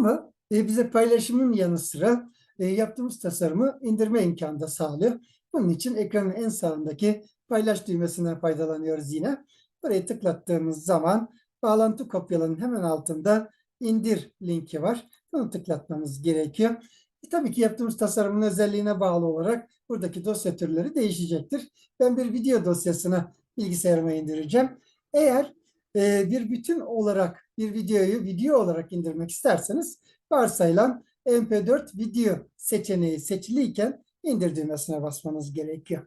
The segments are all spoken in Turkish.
Ama e, bize paylaşımın yanı sıra e, yaptığımız tasarımı indirme imkanı da sağlıyor. Bunun için ekranın en sağındaki paylaş düğmesinden faydalanıyoruz yine. Burayı tıklattığımız zaman bağlantı kopyalanın hemen altında indir linki var. Bunu tıklatmamız gerekiyor. E, tabii ki yaptığımız tasarımın özelliğine bağlı olarak buradaki dosya türleri değişecektir. Ben bir video dosyasını bilgisayarıma indireceğim. Eğer e, bir bütün olarak bir videoyu video olarak indirmek isterseniz varsayılan MP4 video seçeneği seçiliyken indir düğmesine basmanız gerekiyor.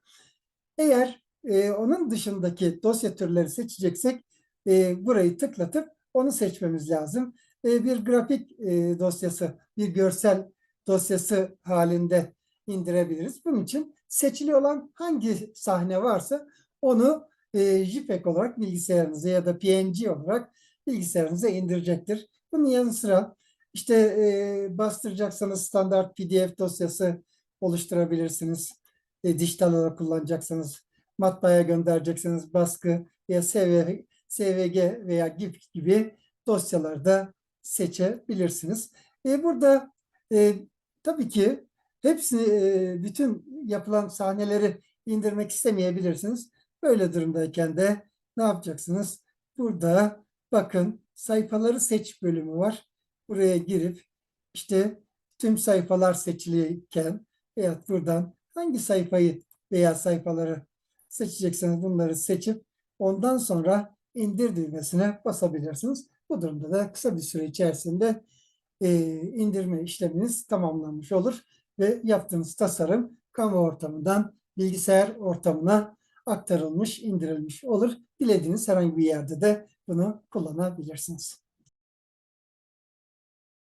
Eğer e, onun dışındaki dosya türleri seçeceksek e, burayı tıklatıp onu seçmemiz lazım. E, bir grafik e, dosyası, bir görsel dosyası halinde indirebiliriz. Bunun için seçili olan hangi sahne varsa onu e, JPEG olarak bilgisayarınıza ya da PNG olarak bilgisayarınıza indirecektir. Bunun yanı sıra işte e, bastıracaksanız standart PDF dosyası oluşturabilirsiniz. E, dijital olarak kullanacaksanız matbaaya gönderecekseniz baskı veya SV, SVG veya GIF gibi dosyalarda seçebilirsiniz. E, burada e, tabii ki hepsini e, bütün yapılan sahneleri indirmek istemeyebilirsiniz. Böyle durumdayken de ne yapacaksınız? Burada bakın sayfaları seç bölümü var. Buraya girip işte tüm sayfalar seçiliyken veya buradan hangi sayfayı veya sayfaları seçecekseniz bunları seçip ondan sonra indir düğmesine basabilirsiniz. Bu durumda da kısa bir süre içerisinde e, indirme işleminiz tamamlanmış olur ve yaptığınız tasarım kamu ortamından bilgisayar ortamına aktarılmış, indirilmiş olur. Dilediğiniz herhangi bir yerde de bunu kullanabilirsiniz.